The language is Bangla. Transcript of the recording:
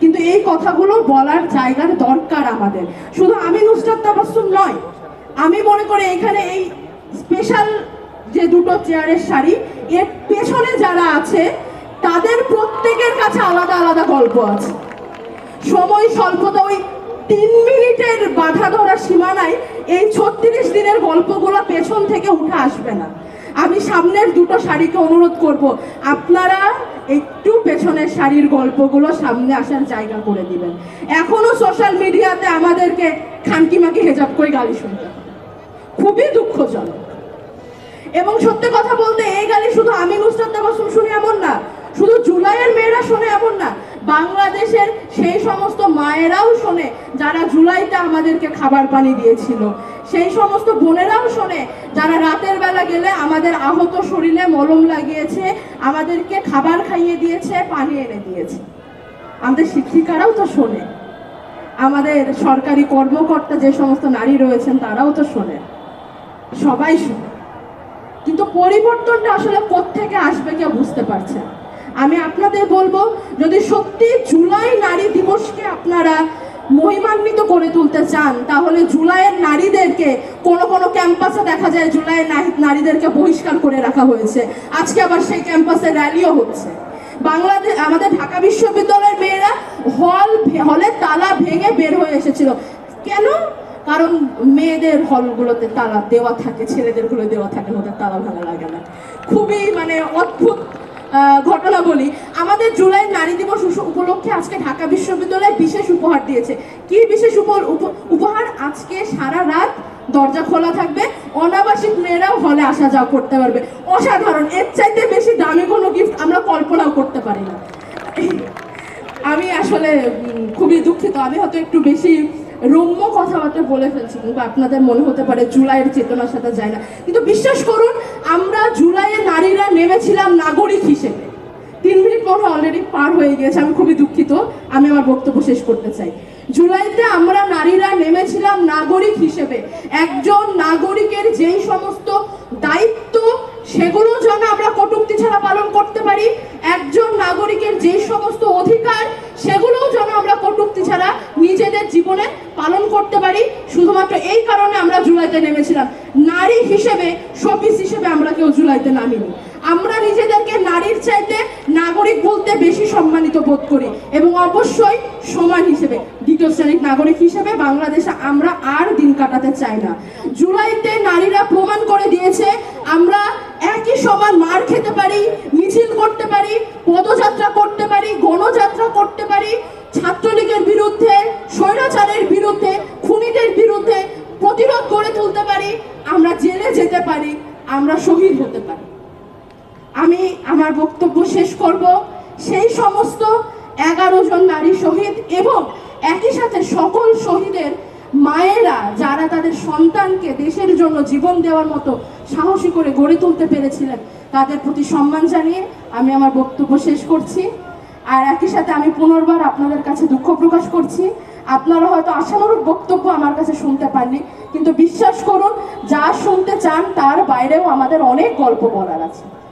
কিন্তু এই কথাগুলো বলার জায়গার দরকার আমাদের। শুধু আমি নুসরাত তাবাসসুম নয়, আমি মনে করি এখানে এই স্পেশাল যে দুটো চেয়ারের সারি এর পেছনে যারা আছে, তাদের প্রত্যেকের কাছে আলাদা আলাদা গল্প আছে। সময় স্বল্পতা ওই তিন মিনিটের বাধা ধরা সীমানায় এই ছত্রিশ দিনের গল্পগুলো পেছন থেকে উঠে আসবে না। আমি সামনের দুটো শাড়িকে অনুরোধ করব। আপনারা একটু পেছনের শাড়ির গল্পগুলো সামনে আসার জায়গা করে দিবেন। এখনও সোশ্যাল মিডিয়াতে আমাদেরকে খানকিমাকে হেজাব করে গালি শুনতে। খুবই দুঃখজনক। এবং সত্যি কথা বলতে, এই গালি শুধু আমি নুসরাত তাবাসসুম শুনি এমন না, শুধু জুলাইয়ের মেয়েরা শুনে এমন না বাংলাদেশের সেই সমস্ত মায়েরাও শোনে, যারা জুলাইতে আমাদেরকে খাবার পানি দিয়েছিল। সেই সমস্ত বোনেরাও শোনে, যারা রাতের বেলা গেলে আমাদের আহত শরীরে মলম লাগিয়েছে, আমাদেরকে খাবার খাইয়ে দিয়েছে, পানি এনে দিয়েছে। আমাদের শিক্ষিকারাও তো শোনে। আমাদের সরকারি কর্মকর্তা যে সমস্ত নারী রয়েছেন, তারাও তো শোনে। সবাই শোনে। কিন্তু পরিবর্তনটা আসলে কোত্থেকে আসবে কেউ বুঝতে পারছে না। আমি আপনাদের বলব, যদি সত্যি জুলাই নারী দিবসকে আপনারা মহিমান্বিত করে তুলতে চান, তাহলে জুলাইয়ের নারীদেরকে কোনো কোনো ক্যাম্পাসে দেখা যায় জুলাইয়ের নারী- নারীদেরকে বহিষ্কার করে রাখা হয়েছে। আজকে আবার সেই ক্যাম্পাসে র্যালিও হচ্ছে। বাংলাদেশ আমাদের ঢাকা বিশ্ববিদ্যালয়ের মেয়েরা হল হলে তালা ভেঙে বের হয়ে এসেছিল। কেন? কারণ মেয়েদের হলগুলোতে তালা দেওয়া থাকে, ছেলেদেরগুলো দেওয়া থাকে, ওদের তালা ভালো লাগে না। খুবই মানে অদ্ভুত ঘটনা বলি। আমাদের জুলাই নারী দিবস উপলক্ষে আজকে ঢাকা বিশ্ববিদ্যালয় বিশেষ উপহার দিয়েছে। কি বিশেষ উপ- উপ- উপহার? আজকে সারা রাত দরজা খোলা থাকবে। অনাবাসিক মেয়েরাও হলে আসা যাওয়া করতে পারবে। অসাধারণ। এর চাইতে বেশি দামি কোনো গিফট আমরা কল্পনাও করতে পারি না। আমি আসলে খুবই দুঃখিত। আমি হয়তো একটু বেশি রম্য কথাবার্তা বলে ফেলছি, কিন্তু আপনাদের মনে হতে পারে জুলাইয়ের চেতনার সাথে যায় না। কিন্তু বিশ্বাস করুন আমরা জুলাইয়ে নারীরা নেমেছিলাম নাগরিক হিসেবে। তিন মিনিট পরে অলরেডি পার হয়ে গিয়েছে, আমি খুবই দুঃখিত, আমি আমার বক্তব্য শেষ করতে চাই। জুলাইতে আমরা নারীরা নেমেছিলাম নাগরিক হিসেবে। একজন নাগরিকের যেই সমস্ত দায়িত্ব, সেগুলো যেন আমরা কটূক্তি ছাড়া পালন করতে পারি। একজন নাগরিকের যে সমস্ত অধিকার, সেগুলোও যেন আমরা কটূক্তি ছাড়া নিজেদের জীবনে পালন করতে পারি। শুধুমাত্র এই কারণে আমরা জুলাইতে নেমেছিলাম। নারী হিসেবে শোপিস হিসেবে আমরা কেউ জুলাইতে নামিনি। আমরা নিজেদেরকে নারীর চাইতে নাগরিক বলতে বেশি সম্মানিত বোধ করি এবং অবশ্যই সমান হিসেবে, দ্বিতীয় শ্রেণির নাগরিক হিসেবে বাংলাদেশে আমরা আর দিন কাটাতে চাই না। জুলাইতে নারীরা প্রমাণ করে দিয়েছে আমরা একই সমান মার খেতে পারি মিছিল করতে পারি পদযাত্রা করতে পারি গণযাত্রা করতে পারি ছাত্রলীগের বিরুদ্ধে স্বৈরাচারের বিরুদ্ধে খুনিদের বিরুদ্ধে প্রতিরোধ গড়ে তুলতে পারি, আমরা জেলে যেতে পারি, আমরা শহীদ হতে পারি। আমি আমার বক্তব্য শেষ করব। সেই সমস্ত এগারো জন নারী শহীদ এবং একই সাথে সকল শহীদের মায়েরা, যারা তাদের সন্তানকে দেশের জন্য জীবন দেওয়ার মতো সাহসী করে গড়ে তুলতে পেরেছিলেন, তাদের প্রতি সম্মান জানিয়ে আমি আমার বক্তব্য শেষ করছি। আর একই সাথে আমি পুনর্বার আপনাদের কাছে দুঃখ প্রকাশ করছি। আপনারা হয়তো আশানুরূপ বক্তব্য আমার কাছে শুনতে পাননি, কিন্তু বিশ্বাস করুন, যা শুনতে চান তার বাইরেও আমাদের অনেক গল্প বলার আছে।